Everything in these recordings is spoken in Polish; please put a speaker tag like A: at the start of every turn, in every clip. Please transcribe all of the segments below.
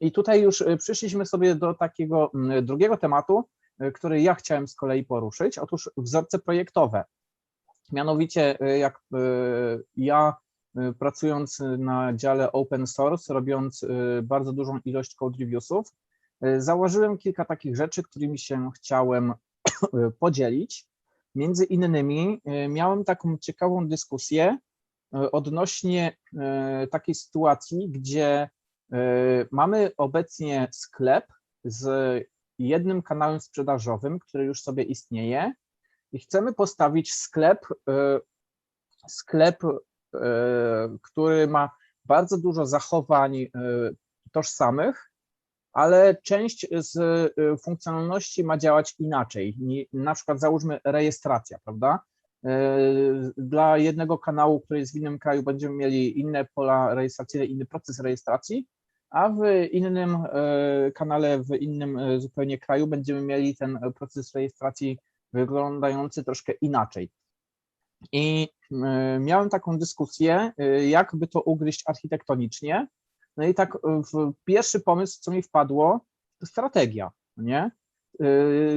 A: I, tutaj już y, przyszliśmy sobie do takiego mm, drugiego tematu, y, który ja chciałem z kolei poruszyć. Otóż wzorce projektowe. Mianowicie, y, jak ja pracując na dziale open source, robiąc bardzo dużą ilość code reviewsów, założyłem kilka takich rzeczy, którymi się chciałem podzielić. Między innymi miałem taką ciekawą dyskusję odnośnie takiej sytuacji, gdzie mamy obecnie sklep z jednym kanałem sprzedażowym, który już sobie istnieje i chcemy postawić sklep, y, sklep, y, który ma bardzo dużo zachowań tożsamych, ale część z funkcjonalności ma działać inaczej. Na przykład załóżmy rejestracja, prawda? Dla jednego kanału, który jest w innym kraju, będziemy mieli inne pola rejestracyjne, inny proces rejestracji, a w innym y, kanale, w innym y, zupełnie kraju będziemy mieli ten proces rejestracji wyglądający troszkę inaczej. I miałem taką dyskusję, y, jak by to ugryźć architektonicznie. No i tak pierwszy pomysł, co mi wpadło, to strategia, nie?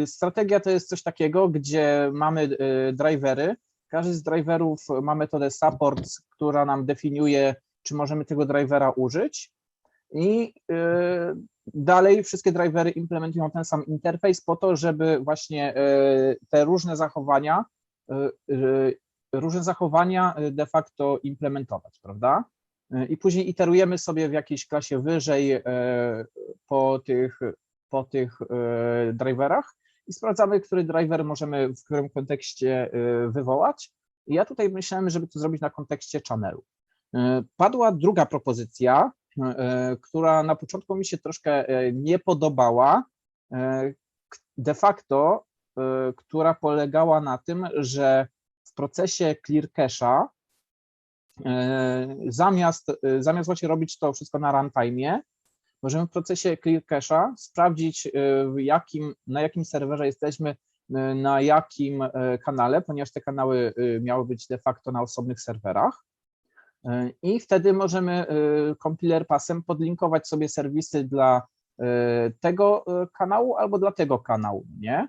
A: Strategia to jest coś takiego, gdzie mamy drivery. Każdy z driverów ma metodę support, która nam definiuje, czy możemy tego drivera użyć. I y, dalej wszystkie drivery implementują ten sam interfejs po to, żeby właśnie y, te różne zachowania, y, różne zachowania de facto implementować, prawda? I później iterujemy sobie w jakiejś klasie wyżej po tych, po tych driverach i sprawdzamy, który driver możemy w którym kontekście wywołać. I ja tutaj myślałem, żeby to zrobić na kontekście channelu. Padła druga propozycja, która na początku mi się troszkę e, nie podobała, e, de facto, e, która polegała na tym, że w procesie clear cache'a e, zamiast, e, zamiast właśnie robić to wszystko na runtime, możemy w procesie clear cache'a sprawdzić, e, jakim, na jakim serwerze jesteśmy, e, na jakim e, kanale, ponieważ te kanały e, miały być de facto na osobnych serwerach. I wtedy możemy compiler passem podlinkować sobie serwisy dla e, tego e, kanału albo dla tego kanału, nie?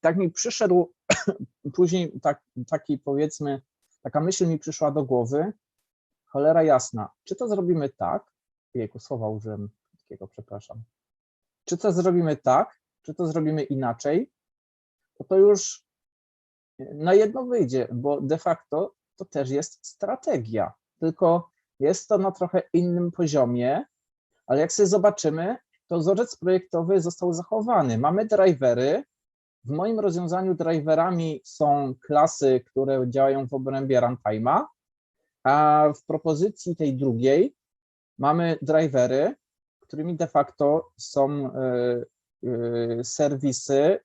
A: Tak mi przyszedł później tak, taki powiedzmy, taka myśl mi przyszła do głowy, cholera jasna, czy to zrobimy tak, jejku, słowa użyłem takiego, przepraszam, czy to zrobimy tak, czy to zrobimy inaczej, to to już na jedno wyjdzie, bo de facto to też jest strategia, tylko jest to na trochę innym poziomie, ale jak sobie zobaczymy, to wzorzec projektowy został zachowany. Mamy drivery. W moim rozwiązaniu driverami są klasy, które działają w obrębie runtime'a, a w propozycji tej drugiej mamy drivery, którymi de facto są e, e, serwisy e,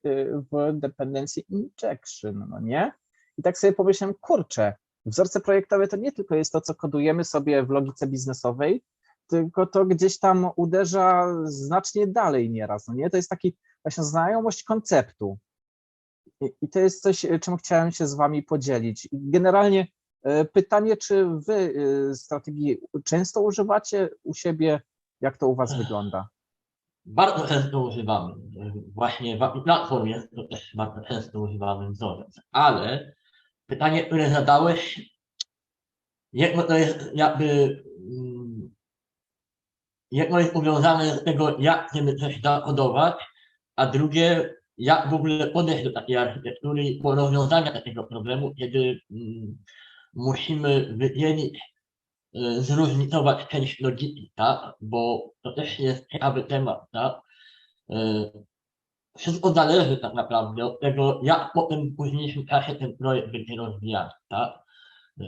A: w dependency injection, no nie? I tak sobie pomyślałem, kurczę, wzorce projektowe to nie tylko jest to, co kodujemy sobie w logice biznesowej, tylko to gdzieś tam uderza znacznie dalej nieraz, no nie? To jest taki właśnie znajomość konceptu. I, i to jest coś, czym chciałem się z wami podzielić. Generalnie e, pytanie, czy wy e, strategii często używacie u siebie, jak to u was wygląda?
B: Bardzo często używamy. Właśnie w API Platform jest to też bardzo często używamy wzorzec. Ale pytanie, które zadałeś, jedno to jest jakby mm, jedno jest powiązane z tego, jak chcemy coś zakodować, a drugie, jak w ogóle podejść do takiej architektury i rozwiązania takiego problemu, kiedy mm, musimy wydzielić y, zróżnicować część logiki, tak? Bo to też jest ciekawy temat, tak? Wszystko zależy tak naprawdę od tego, jak potem w późniejszym czasie ten projekt będzie rozwijany, tak?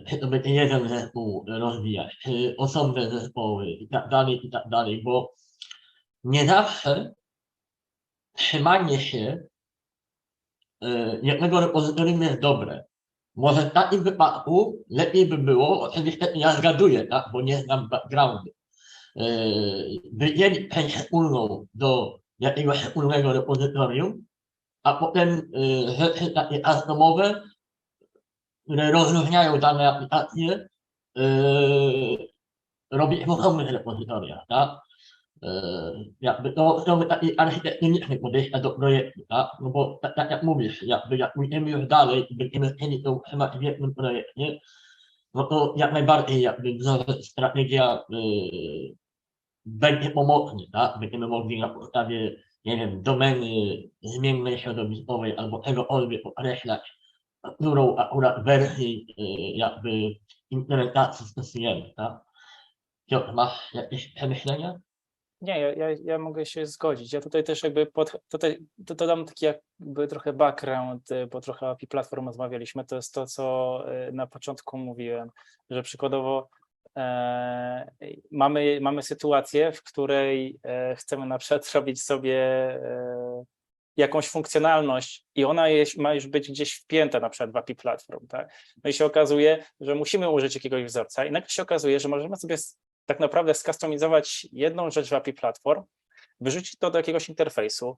B: Czy to będzie jeden zespół rozwijać, czy osobne zespoły i tak dalej, i tak dalej, bo nie zawsze trzymanie się y, jednego repozytorium jest dobre. Może w takim wypadku lepiej by było, oczywiście ja zgaduję, tak, bo nie znam backgroundu, wydzielić część wspólną do jakiegoś wspólnego repozytorium, a potem rzeczy takie atomowe, które rozróżniają dane aplikacje, yy, robić w osobnych repozytoriach, tak? e, jakby to są takie architektoniczne podejścia do projektu, tak? No bo tak, tak jak mówisz, jakby jak pójdziemy już dalej będziemy chcieli to utrzymać w jednym projekcie, no to jak najbardziej jakby strategia y, będzie pomocny, tak? Będziemy mogli na podstawie, nie wiem, domeny zmiennej środowiskowej albo czegokolwiek określać, którą akurat wersji y, jakby implementacji stosujemy, tak? Piotr, masz jakieś przemyślenia?
C: Nie, ja, ja, ja mogę się zgodzić. Ja tutaj też jakby pod, tutaj to, to dam taki jakby trochę background, y, bo trochę API Platform rozmawialiśmy. To jest to, co y, na początku mówiłem, że przykładowo mamy, mamy sytuację, w której e, chcemy na przykład robić sobie e, jakąś funkcjonalność i ona jest, ma już być gdzieś wpięta na przykład w API Platform, tak? No i się okazuje, że musimy użyć jakiegoś wzorca i nagle się okazuje, że możemy sobie tak naprawdę skustomizować jedną rzecz w API Platform, wyrzucić to do jakiegoś interfejsu,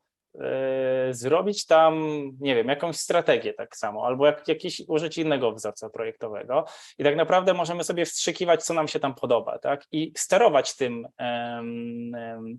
C: zrobić tam, nie wiem, jakąś strategię tak samo, albo jak, jakiś, użyć innego wzorca projektowego. I tak naprawdę możemy sobie wstrzykiwać, co nam się tam podoba, tak, i sterować tym,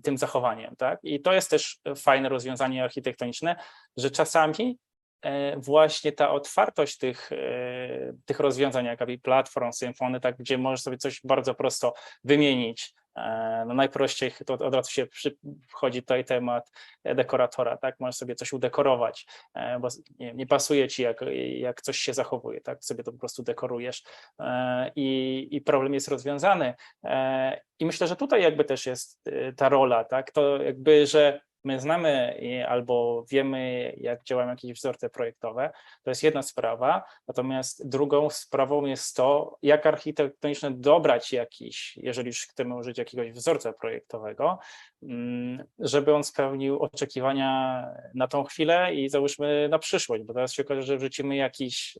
C: tym zachowaniem, tak, i to jest też fajne rozwiązanie architektoniczne, że czasami e, właśnie ta otwartość tych, e, tych rozwiązań, jak Platform, Symfony, tak, gdzie możesz sobie coś bardzo prosto wymienić. E, No najprościej to od razu się przy, wchodzi tutaj temat dekoratora, tak? Możesz sobie coś udekorować, e, bo nie, nie pasuje ci, jak, jak coś się zachowuje, tak? Sobie to po prostu dekorujesz e, i, i problem jest rozwiązany. E, I myślę, że tutaj jakby też jest e, ta rola, tak? To jakby, że my znamy albo wiemy, jak działają jakieś wzorce projektowe, to jest jedna sprawa, natomiast drugą sprawą jest to, jak architektonicznie dobrać jakiś, jeżeli już chcemy użyć jakiegoś wzorca projektowego, mm, żeby on spełnił oczekiwania na tą chwilę i załóżmy na przyszłość, bo teraz się okaże, że wrzucimy jakiś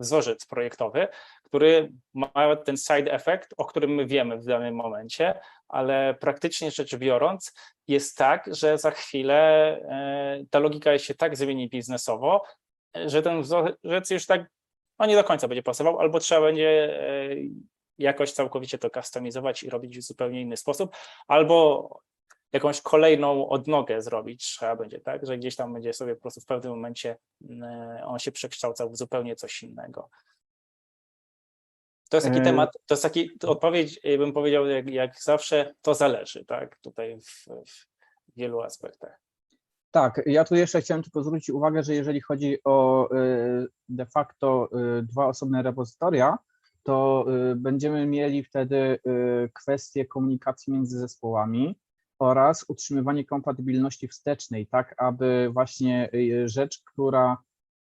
C: wzorzec projektowy, który ma ten side effect, o którym my wiemy w danym momencie, ale praktycznie rzecz biorąc, jest tak, że za chwilę e, ta logika się tak zmieni biznesowo, e, że ten wzorzec już tak no nie do końca będzie pasował, albo trzeba będzie e, jakoś całkowicie to kustomizować i robić w zupełnie inny sposób, albo jakąś kolejną odnogę zrobić trzeba będzie, tak, że gdzieś tam będzie sobie po prostu w pewnym momencie e, on się przekształcał w zupełnie coś innego. To jest taki
A: E,
C: temat, to jest taki odpowiedź, e, bym powiedział, jak, jak zawsze, to zależy, tak, tutaj w, w wielu aspektach.
A: Tak, ja tu jeszcze chciałem tylko zwrócić uwagę, że jeżeli chodzi o de facto dwa osobne repozytoria, to będziemy mieli wtedy kwestię komunikacji między zespołami oraz utrzymywanie kompatybilności wstecznej, tak aby właśnie y, rzecz, która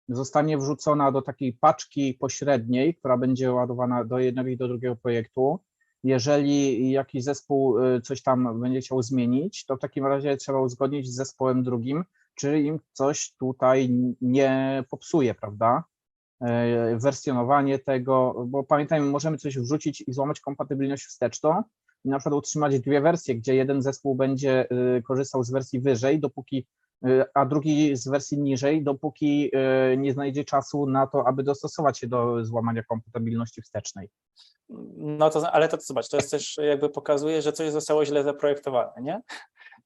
A: zostanie wrzucona do takiej paczki pośredniej, która będzie ładowana do jednego i do drugiego projektu, jeżeli jakiś zespół y, coś tam będzie chciał zmienić, to w takim razie trzeba uzgodnić z zespołem drugim, czy im coś tutaj nie popsuje, prawda? Wersjonowanie tego, bo pamiętajmy, możemy coś wrzucić i złamać kompatybilność wsteczną i na przykład utrzymać dwie wersje, gdzie jeden zespół będzie y, korzystał z wersji wyżej, dopóki, y, a drugi z wersji niżej, dopóki y, nie znajdzie czasu na to, aby dostosować się do złamania kompatybilności wstecznej.
C: No to, ale to, to zobacz, to jest też jakby pokazuje, że coś zostało źle zaprojektowane, nie?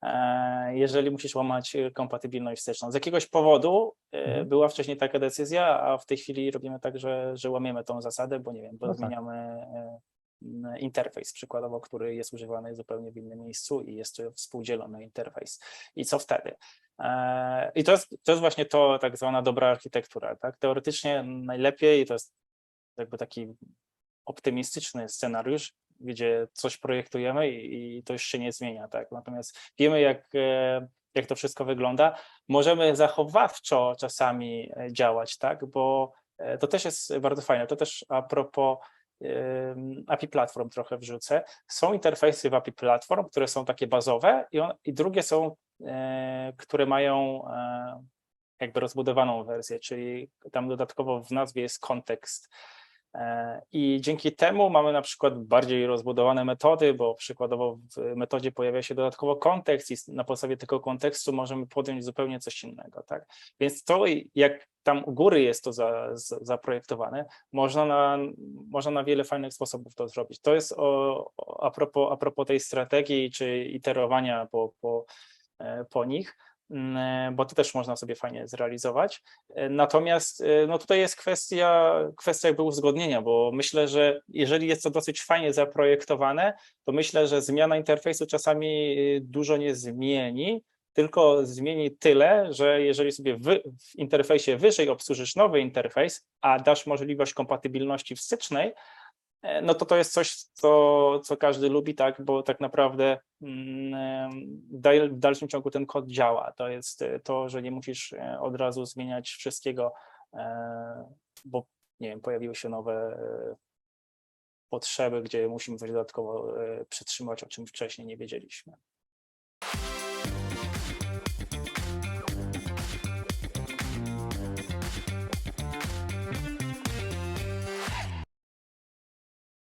C: E, Jeżeli musisz łamać kompatybilność wsteczną. Z jakiegoś powodu
A: Mhm.
C: była wcześniej taka decyzja, a w tej chwili robimy tak, że, że łamiemy tą zasadę, bo nie wiem, bo
A: No tak.
C: zmieniamy e, interfejs przykładowo, który jest używany zupełnie w innym miejscu i jest to współdzielony interfejs. I co wtedy? E, I to jest, to jest właśnie to tak zwana dobra architektura. Tak? Teoretycznie najlepiej to jest jakby taki optymistyczny scenariusz, gdzie coś projektujemy i, i to już się nie zmienia, tak? Natomiast wiemy, jak, e, jak to wszystko wygląda. Możemy zachowawczo czasami e, działać, tak? Bo to też jest bardzo fajne. To też a propos API Platform trochę wrzucę. Są interfejsy w API Platform, które są takie bazowe i, on, i drugie są, e, które mają e, jakby rozbudowaną wersję, czyli tam dodatkowo w nazwie jest kontekst I dzięki temu mamy na przykład bardziej rozbudowane metody, bo przykładowo w metodzie pojawia się dodatkowo kontekst i na podstawie tego kontekstu możemy podjąć zupełnie coś innego, tak? Więc to, jak tam u góry jest to za, za, zaprojektowane, można na, można na wiele fajnych sposobów to zrobić. To jest o, o, a, propos, a propos tej strategii czy iterowania po, po, e, po nich, bo to też można sobie fajnie zrealizować. E, Natomiast e, no tutaj jest kwestia, kwestia jakby uzgodnienia, bo myślę, że jeżeli jest to dosyć fajnie zaprojektowane, to myślę, że zmiana interfejsu czasami e, dużo nie zmieni, tylko zmieni tyle, że jeżeli sobie wy, w interfejsie wyżej obsłużysz nowy interfejs, a dasz możliwość kompatybilności wstycznej, e, no to to jest coś, co, co każdy lubi, tak, bo tak naprawdę mm, w dal- w dalszym ciągu ten kod działa. To jest e, to, że nie musisz e, od razu zmieniać wszystkiego, e, bo nie wiem, pojawiły się nowe e, potrzeby, gdzie musimy coś dodatkowo e, przytrzymać, o czym wcześniej nie wiedzieliśmy.